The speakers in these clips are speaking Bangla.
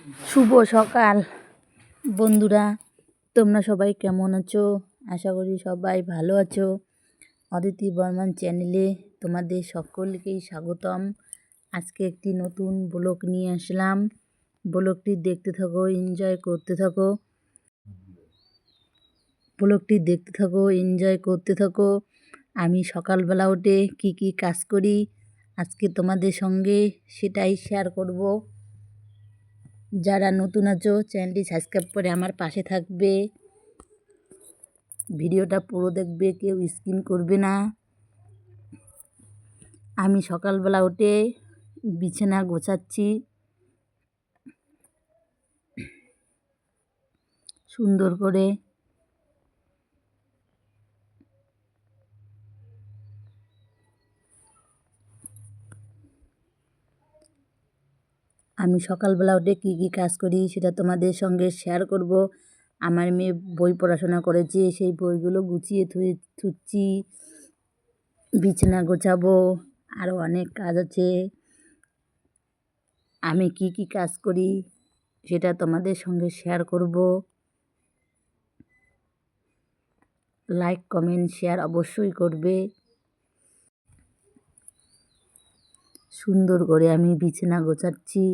শুভ সকাল, বন্ধুরা। তোমরা সবাই কেমন আছো? আশা করি সবাই ভালো আছো। অদিতি বর্মান চ্যানেলে তোমাদের সকলকেই স্বাগতম। আজকে একটি নতুন ব্লগ নিয়ে আসলাম। ব্লগটি দেখতে থাকো এনজয় করতে থাকো। ব্লগটি দেখতে থাকো এনজয় করতে থাকো। আমি সকালবেলা উঠে কি কি কাজ করি, আজকে তোমাদের সঙ্গে সেটাই শেয়ার করব। যারা নতুন আছো চ্যানেলটি সাবস্ক্রাইব করে আমার পাশে থাকবে। ভিডিওটা পুরো দেখবে, কেউ স্কিন করবে না। আমি সকালবেলা উঠে বিছানা গোছাচ্ছি। সুন্দর করে আমি সকালবেলা উঠে কী কী কাজ করি সেটা তোমাদের সঙ্গে শেয়ার করব। আমার মেয়ে বই পড়াশোনা করেছে, সেই বইগুলো গুছিয়ে থুয়ে থুচ্ছি। বিছানা গোছাবো আরও অনেক কাজ আছে। আমি কি কি কাজ করি সেটা তোমাদের সঙ্গে শেয়ার করব। লাইক কমেন্ট শেয়ার অবশ্যই করবে। সুন্দর করে আমি বিছানা গোছাচ্ছি।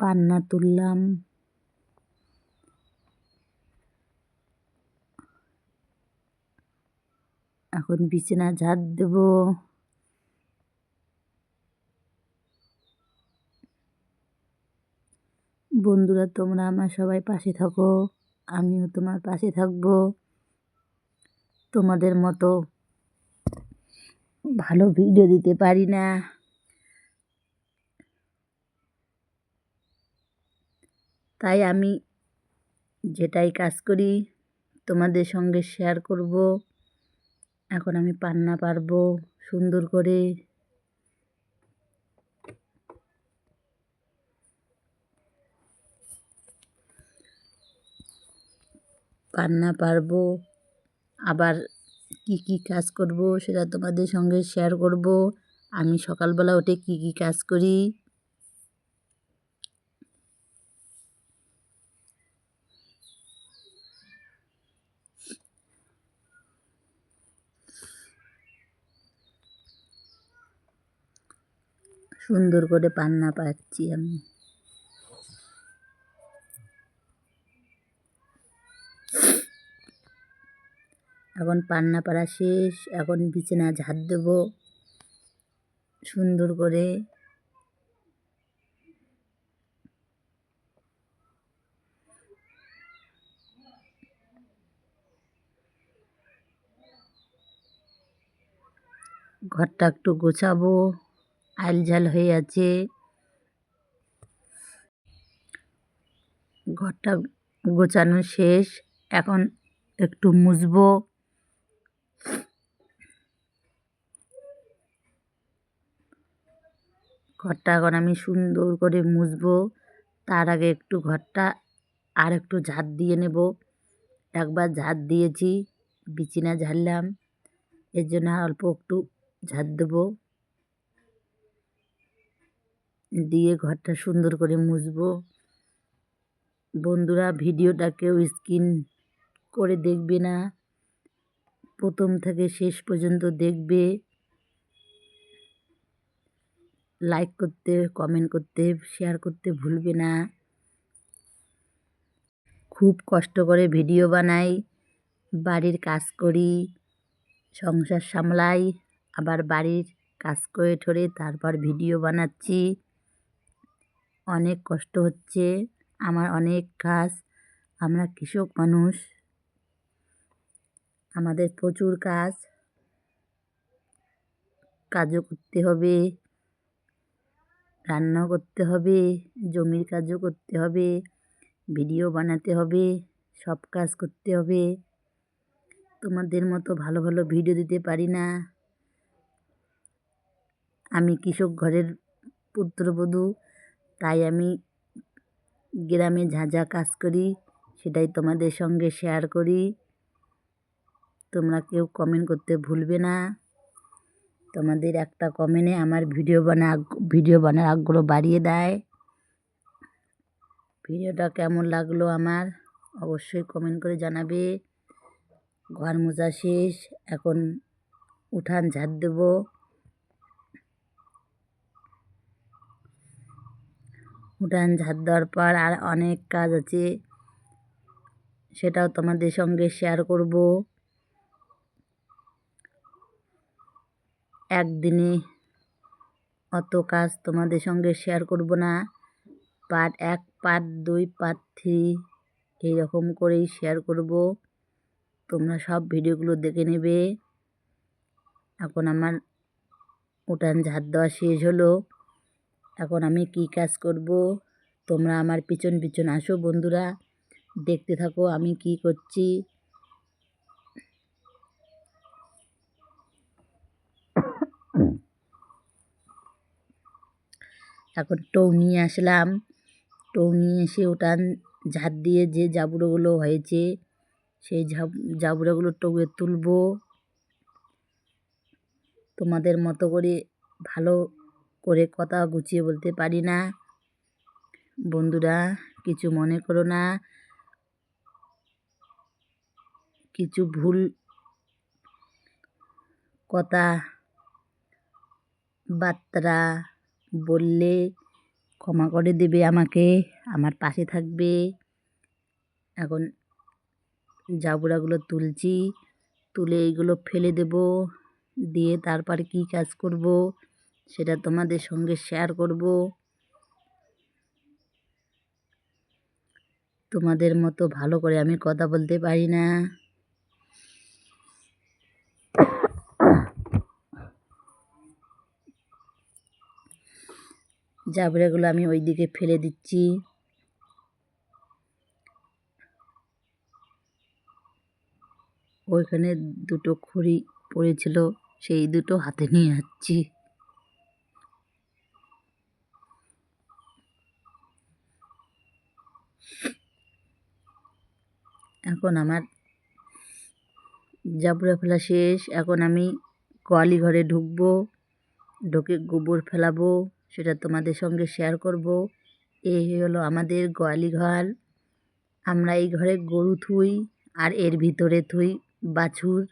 পান্না তুললাম। এখন বিছানা ঝাড় দেব। বন্ধুরা, তোমরা আমার সবাই পাশে থাকো, আমিও তোমার পাশে থাকব। তোমাদের মতো ভালো ভিডিও দিতে পারি না। তাই আমি যেটাই কাজ করি তোমাদের সঙ্গে শেয়ার করব। এখন আমি পান্না পারব সুন্দর করে। পান্না পারব, আবার কি কি কাজ করব সেটা তোমাদের সঙ্গে শেয়ার করব। আমি সকালবেলা উঠে কি কি কাজ করি? সুন্দর করে পান্না পাচ্ছি আমি। এখন পান্না পাড়া শেষ, এখন বিছানা ঝাড় দেব। সুন্দর করে। ঘরটা একটু গোছাবো। আলঝাল হয়ে আছে। ঘরটা গোছানো শেষ। এখন একটু মুছবো। ঘরটা এখন আমি সুন্দর করে মুছবো। তার আগে একটু ঘরটা আর একটু ঝাঁট দিয়ে নেব। একবার ঝাঁট দিয়েছি, বিছিনা ঝাড়লাম। এর জন্য অল্প একটু ঝাঁট দেবো। দিয়ে ঘরটা সুন্দর করে মুছবো। বন্ধুরা ভিডিওটা কেউ স্ক্রিন করে দেখবে না। প্রথম থেকে শেষ পর্যন্ত দেখবে। লাইক করতে কমেন্ট করতে শেয়ার করতে ভুলবে না। খুব কষ্ট করে ভিডিও বানাই, বাড়ির কাজ করি, সংসার সামলাই, আবার বাড়ির কাজ করে ঠরে তারপর ভিডিও বানাচ্ছি। অনেক কষ্ট হচ্ছে, আমার অনেক কাজ, আমরা কৃষক মানুষ, আমাদের প্রচুর কাজ, কাজও করতে হবে, রান্নাও করতে হবে, জমির কাজও করতে হবে, ভিডিও বানাতে হবে, সব কাজ করতে হবে। তোমাদের মতো ভালো ভালো ভিডিও দিতে পারি না। আমি কৃষক ঘরের পুত্রবধূ তাই আমি গ্রামে যা যা কাজ করি, সেটাই তোমাদের সঙ্গে শেয়ার করি। তোমরা কেউ কমেন্ট করতে ভুলবে না। তোমাদের একটা কমেন্টে আমার ভিডিও বানা ভিডিও বানার আগ্রহ বাড়িয়ে দেয়। ভিডিওটা কেমন লাগল আমার, অবশ্যই কমেন্ট করে জানাবে। ঘর মোছা শেষ, এখন উঠান ঝাড় দেব। উঠান ঝাড় দেওয়ার পর আর অনেক কাজ আছে। সেটাও তোমাদের সঙ্গে শেয়ার করব। একদিনে অত কাজ তোমাদের সঙ্গে শেয়ার করব না। পার্ট এক পার্ট দুই পার্ট থ্রি এইরকম করেই শেয়ার করব। তোমরা সব ভিডিওগুলো দেখে নেবে। এখন আমার উঠান ঝাড় দেওয়া শেষ হলো। এখন আমি কি কাজ করব? তোমরা আমার পিছন পিছন আসো বন্ধুরা। দেখতে থাকো আমি কি করছি। এখন টৌ নিয়ে আসলাম। টৌ নিয়ে এসে উঠান ঝাড় দিয়ে যে জাবড়োগুলো হয়েছে, সেই জাবড়োগুলো টবে তুলবো। তোমাদের মতো করে ভালো করে কথা গুছিয়ে বলতে পারি না। বন্ধুরা, কিছু মনে করো না। কিছু ভুল কথা বার্তা বললে ক্ষমা করে দেবে আমাকে। আমার পাশে থাকবে। এখন জাবড়াগুলো তুলছি, তুলে এইগুলো ফেলে দেব। দিয়ে তারপর কী কাজ করব? সেটা তোমাদের সঙ্গে শেয়ার করব। তোমাদের মতো ভালো করে আমি কথা বলতে পারি না। জাবড়াগুলো আমি ওই দিকে ফেলে দিচ্ছি। ওইখানে দুটো খড়ি পড়েছিল, সেই দুটো হাতে নিয়ে যাচ্ছি। এখন আমার জাবড়া ফেলা শেষ। এখন আমি গোয়ালি ঘরে ঢুকবো, ঢুকে গোবর ফেলাবো, সেটা তোমাদের সঙ্গে শেয়ার করব। এই হলো আমাদের গোয়ালি ঘর। আমরা এই ঘরে গরু থুই আর এর ভিতরে থুই বাছুর।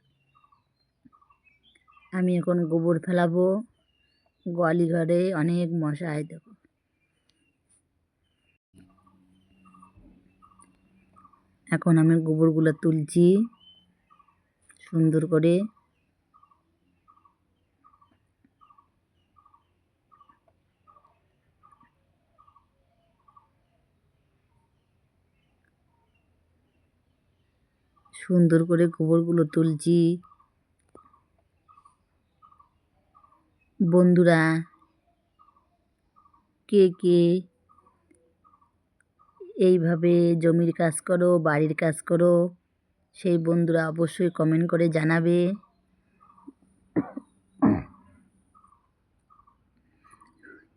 আমি এখন গোবর ফেলাবো। গোয়ালি ঘরে অনেক মশা হয় দেখো। এখন আমি গোবরগুলো তুলছি সুন্দর করে। সুন্দর করে গোবরগুলো তুলছি। বন্ধুরা কে কে এইভাবে জমির কাজ করো, বাড়ির কাজ করো, সেই বন্ধুরা অবশ্যই কমেন্ট করে জানাবে।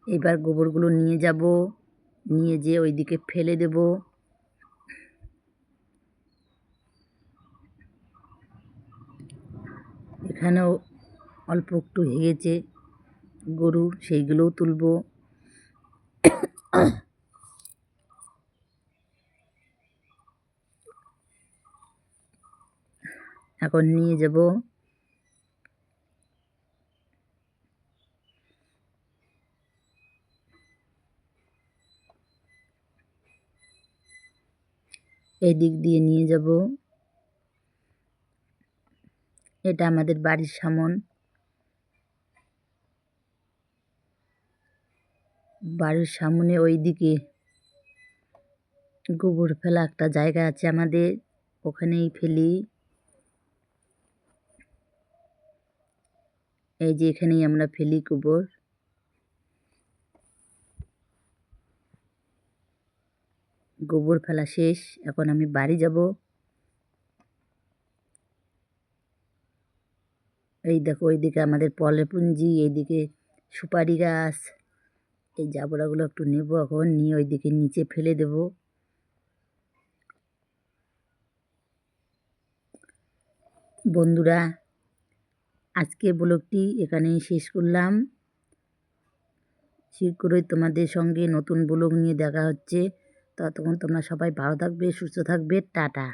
এবার গোবরগুলো নিয়ে যাব, নিয়ে যেয়ে ওইদিকে ফেলে দেবো। এখানেও অল্প একটু হেগেছে গরু, সেইগুলোও তুলব। এখন নিয়ে যাব। এই দিক দিয়ে নিয়ে যাব। এটা আমাদের বাড়ির সামন। বাড়ির সামনে ওই দিকে গোবর ফেলা একটা জায়গা আছে আমাদের, ওখানেই ফেলি। এই যে এখানেই আমরা ফেলি গোবর। গোবর ফেলা শেষ, এখন আমি বাড়ি যাব। এই দেখো, ওইদিকে আমাদের পলেপুঞ্জি এইদিকে সুপারি গাছ। এই জাবড়াগুলো একটু নেব এখন, নিয়ে ওইদিকে নিচে ফেলে দেব। বন্ধুরা আজকে ব্লগটি এখানেই শেষ করলাম। শীঘ্রই তোমাদের সঙ্গে নতুন ব্লগ নিয়ে দেখা হচ্ছে। ততক্ষণ তোমরা সবাই ভালো থাকবে, সুস্থ থাকবে। টাটা।